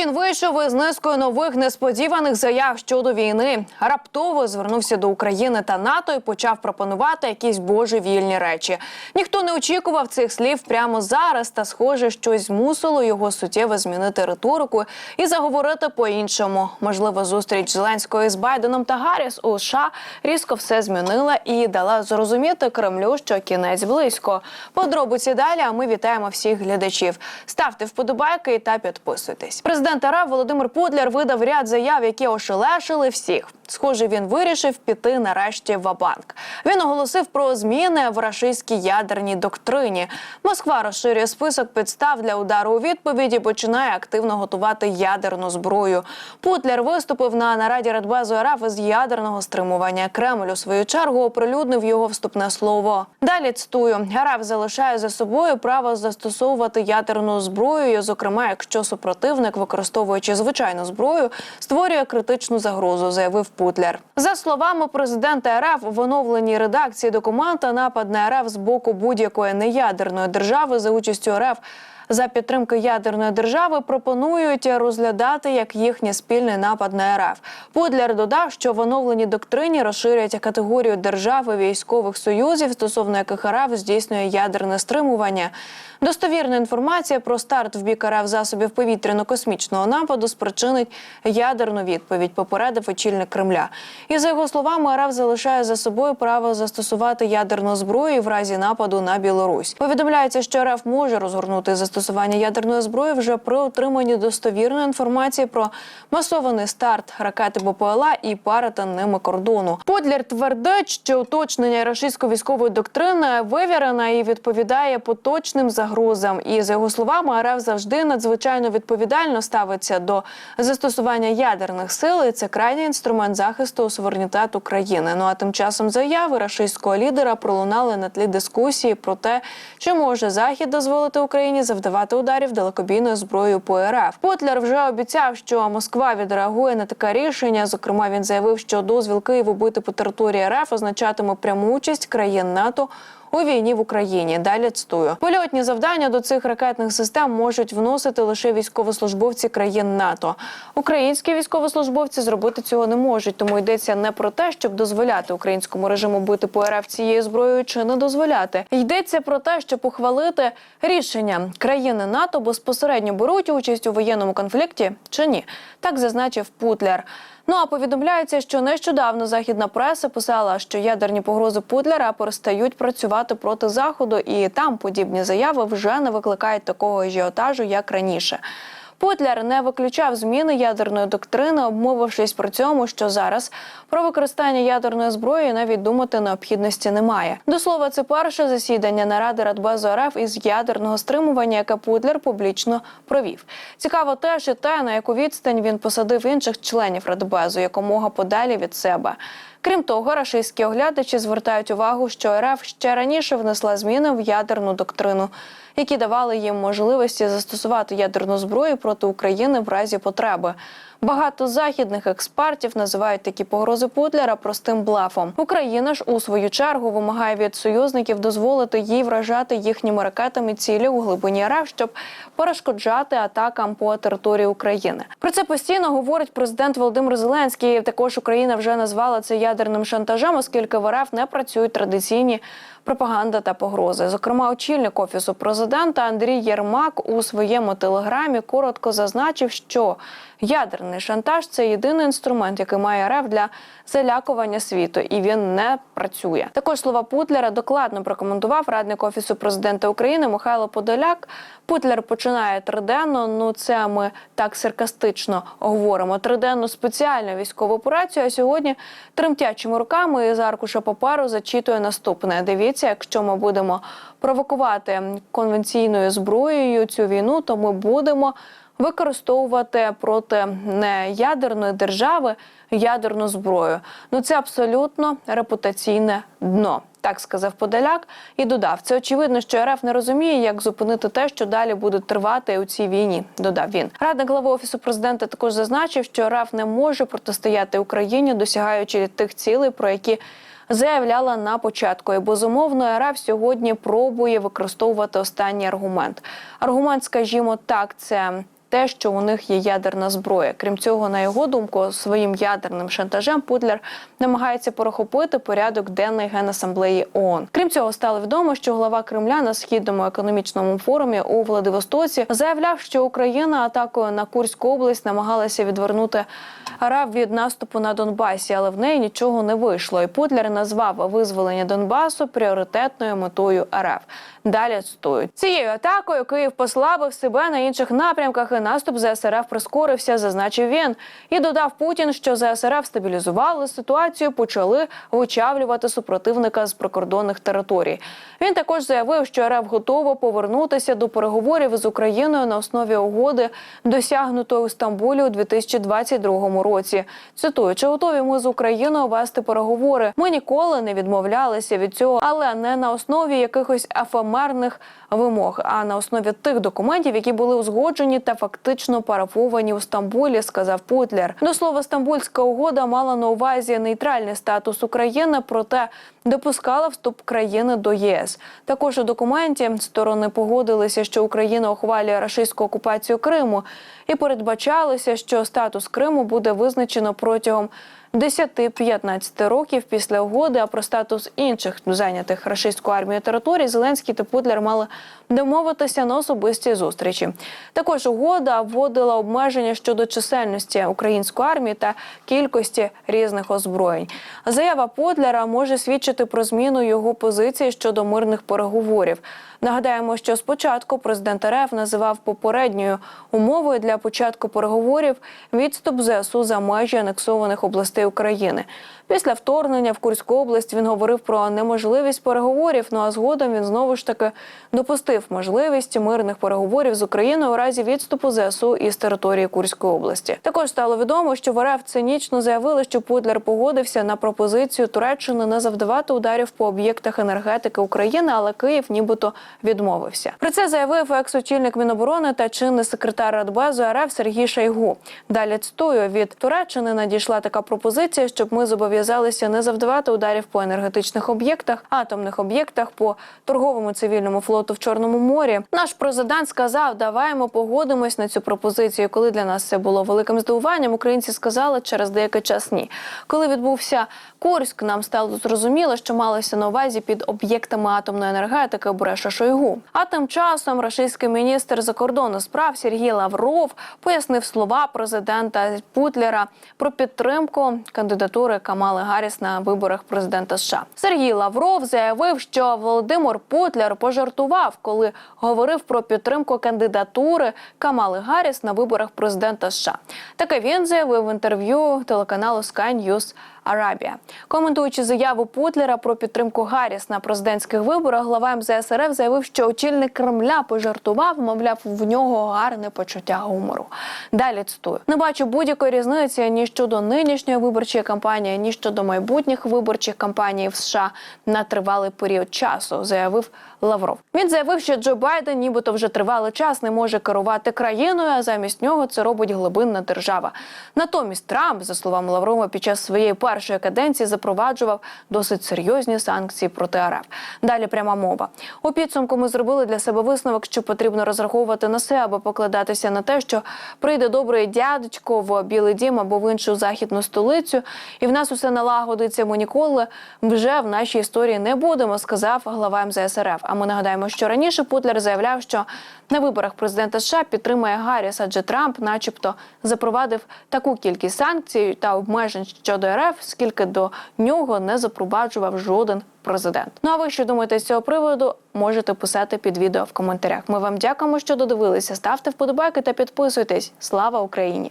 Путін вийшов із низкою нових несподіваних заяв щодо війни. Раптово звернувся до України та НАТО і почав пропонувати якісь божевільні речі. Ніхто не очікував цих слів прямо зараз, та схоже, щось змусило його суттєво змінити риторику і заговорити по-іншому. Можливо, зустріч Зеленського із Байденом та Гарріс у США різко все змінила і дала зрозуміти Кремлю, що кінець близько. Подробиці далі. А ми вітаємо всіх глядачів. Ставте вподобайки та підписуйтесь. Президент РФ Володимир Путляр видав ряд заяв, які ошелешили всіх. Схоже, він вирішив піти нарешті в банк Він оголосив про зміни в рашистській ядерній доктрині. Москва розширює список підстав для удару у відповіді. Починає активно готувати ядерну зброю. Путляр виступив на нараді Радбезу РФ із ядерного стримування. Кремль у свою чергу оприлюднив його вступне слово. Далі цитую РФ залишає за собою право застосовувати ядерну зброю, зокрема, якщо супротивник, використовуючи звичайну зброю, створює критичну загрозу, заявив Путляр. За словами президента РФ, в оновленій редакції документа напад на РФ з боку будь-якої неядерної держави за участю РФ. За підтримки ядерної держави пропонують розглядати як їхній спільний напад на РФ. Путляр додав, що в оновленій доктрині розширюють категорію держав і військових союзів, стосовно яких РФ здійснює ядерне стримування. Достовірна інформація про старт в бік РФ засобів повітряно-космічного нападу спричинить ядерну відповідь. Попередив очільник Кремля. І за його словами, РФ залишає за собою право застосувати ядерну зброю в разі нападу на Білорусь. Повідомляється, що РФ може розгорнути застосування ядерної зброї вже при отриманні достовірної інформації про масований старт ракети БПЛА і перетин ними кордону. Подляр твердить, що уточнення рашистської військової доктрини вивірена і відповідає поточним загрозам. І за його словами, РФ завжди надзвичайно відповідально ставиться до застосування ядерних сил. і Це крайній інструмент захисту суверенітету країни. Ну а тим часом заяви рашистського лідера пролунали на тлі дискусії про те, чи може захід дозволити Україні завдавати ударів далекобійною зброєю по РФ. Потляр вже обіцяв, що Москва відреагує на таке рішення. Зокрема, він заявив, що дозвіл Києву бити по території РФ означатиме пряму участь країн НАТО. У війні в Україні далі цитую. польотні завдання до цих ракетних систем можуть вносити лише військовослужбовці країн НАТО. Українські військовослужбовці зробити цього не можуть, тому йдеться не про те, щоб дозволяти українському режиму бити по РФ цією зброєю чи не дозволяти. Йдеться про те, щоб ухвалити рішення країни НАТО безпосередньо беруть участь у воєнному конфлікті чи ні. Так зазначив Путляр. Ну а повідомляється, що нещодавно західна преса писала, що ядерні погрози Путлера перестають працювати проти заходу, і там подібні заяви вже не викликають такого ажіотажу, як раніше. Путляр не виключав зміни ядерної доктрини, обмовившись при цьому, що зараз про використання ядерної зброї навіть думати необхідності немає. До слова, це перше засідання наради Радбезу РФ із ядерного стримування, яке Путляр публічно провів. Цікаво теж і те, на яку відстань він посадив інших членів Радбезу якомога подалі від себе. Крім того, рашистські оглядачі звертають увагу, що РФ ще раніше внесла зміни в ядерну доктрину, які давали їм можливості застосувати ядерну зброю проти України в разі потреби. Багато західних експертів називають такі погрози Путляра простим блафом. Україна ж у свою чергу вимагає від союзників дозволити їй вражати їхніми ракетами цілі у глибині РФ, щоб перешкоджати атакам по території України. Про це постійно говорить президент Володимир Зеленський. Також Україна вже назвала це ядерним шантажем, оскільки в РФ не працюють традиційні пропаганда та погрози. Зокрема, очільник офісу президента Андрій Єрмак у своєму телеграмі коротко зазначив, що ядерний шантаж це єдиний інструмент, який має РФ для залякування світу, і він не працює. Також слова Путляра докладно прокоментував радник офісу президента України Михайло Подоляк. Путляр починає триденно. Ну це ми так саркастично говоримо. Триденну спеціальну військову операцію. А сьогодні тремтячими руками із аркуша паперу зачитує наступне. Дивіться, якщо ми будемо провокувати конвенційною зброєю цю війну, то ми будемо використовувати проти неядерної держави ядерну зброю. Ну це абсолютно репутаційне дно. Так сказав Подоляк і додав, це очевидно, що РФ не розуміє, як зупинити те, що далі буде тривати у цій війні. Додав він. Радник глави офісу президента також зазначив, що РФ не може протистояти Україні, досягаючи тих цілей, про які заявляла на початку. І безумовно РФ сьогодні пробує використовувати останній аргумент. Аргумент, скажімо так, це те, що у них є ядерна зброя. Крім цього, на його думку, своїм ядерним шантажем Путлер намагається перехопити порядок денний генасамблеї ООН. Крім цього, стало відомо, що глава Кремля на східному економічному форумі у Владивостоці заявляв, що Україна атакою на Курську область намагалася відвернути РФ від наступу на Донбасі, але в неї нічого не вийшло. І Путлер назвав визволення Донбасу пріоритетною метою РФ. Далі цитують цією атакою. Київ послабив себе на інших напрямках, і наступ ЗСРФ прискорився, зазначив він. І додав Путін, що ЗСРФ стабілізували ситуацію, почали вичавлювати супротивника з прикордонних територій. Він також заявив, що РФ готова повернутися до переговорів з Україною на основі угоди, досягнутої у Стамбулі у 2022 році. Цитую, чи готові ми з Україною вести переговори? Ми ніколи не відмовлялися від цього, але не на основі якихось ефемерних вимог, а на основі тих документів, які були узгоджені та фактично парафовані у Стамбулі, сказав Путлер. До слова, Стамбульська угода мала на увазі нейтральний статус України, проте допускала вступ країни до ЄС. Також у документі сторони погодилися, що Україна ухвалює рашистську окупацію Криму, і передбачалося, що статус Криму буде визначено протягом 10-15 років після угоди. А про статус інших зайнятих рашистською армією територій Зеленський та Путлер мали домовитися на особистій зустрічі. Також угода вводила обмеження щодо чисельності української армії та кількості різних озброєнь. Заява Путлера може свідчити про зміну його позиції щодо мирних переговорів. Нагадаємо, що спочатку президент РФ називав попередньою умовою для початку переговорів відступ ЗСУ за межі анексованих областей України. Після вторгнення в Курську область він говорив про неможливість переговорів. Ну а згодом він знову ж таки допустив можливість мирних переговорів з Україною у разі відступу ЗСУ із території Курської області. Також стало відомо, що в РФ цинічно заявили, що Путлер погодився на пропозицію Туреччини не завдавати ударів по об'єктах енергетики України, але Київ нібито відмовився. Про це заявив екс-очільник Міноборони та чинний секретар Радбезу РФ Сергій Шайгу. Далі цитую від Туреччини надійшла така пропозиція, щоб ми зобов'язалися не завдавати ударів по енергетичних об'єктах, атомних об'єктах по торговому цивільному флоту в Чорному морі. Наш президент сказав: давай ми погодимось на цю пропозицію. Коли для нас це було великим здивуванням, українці сказали через деякий час ні. Коли відбувся Курськ, нам стало зрозуміло, що малося на увазі під об'єктами атомної енергетики Бреша Шойгу. А тим часом російський міністр закордонних справ Сергій Лавров пояснив слова президента Путлера про підтримку кандидатури Камали Гарріс на виборах президента США. Сергій Лавров заявив, що Володимир Путлер пожартував, коли говорив про підтримку кандидатури Камали Гарріс на виборах президента США. Таке він заявив в інтерв'ю телеканалу Sky News Арабія. Коментуючи заяву Путлера про підтримку Гарріс на президентських виборах, глава МЗС РФ заявив, що очільник Кремля пожартував, мовляв, в нього гарне почуття гумору. Далі цитую: не бачу будь-якої різниці ні щодо нинішньої виборчої кампанії, ні щодо майбутніх виборчих кампаній в США на тривалий період часу, заявив Лавров. Він заявив, що Джо Байден, нібито вже тривалий час, не може керувати країною, а замість нього це робить глибинна держава. Натомість Трамп, за словами Лаврова, під час своєї першої каденції запроваджував досить серйозні санкції проти РФ. Далі пряма мова. У підсумку ми зробили для себе висновок, що потрібно розраховувати на себе, аби покладатися на те, що прийде добрий дядечко в Білий Дім або в іншу західну столицю, і в нас усе налагодиться. Ми ніколи вже в нашій історії не будемо, сказав глава МЗС РФ. А ми нагадаємо, що раніше Путлер заявляв, що на виборах президента США підтримує Гарріс, адже Трамп, начебто, запровадив таку кількість санкцій та обмежень щодо РФ, скільки до нього не запроваджував жоден президент. Ну а ви що думаєте з цього приводу? Можете писати під відео в коментарях. Ми вам дякуємо, що додивилися. Ставте вподобайки та підписуйтесь. Слава Україні!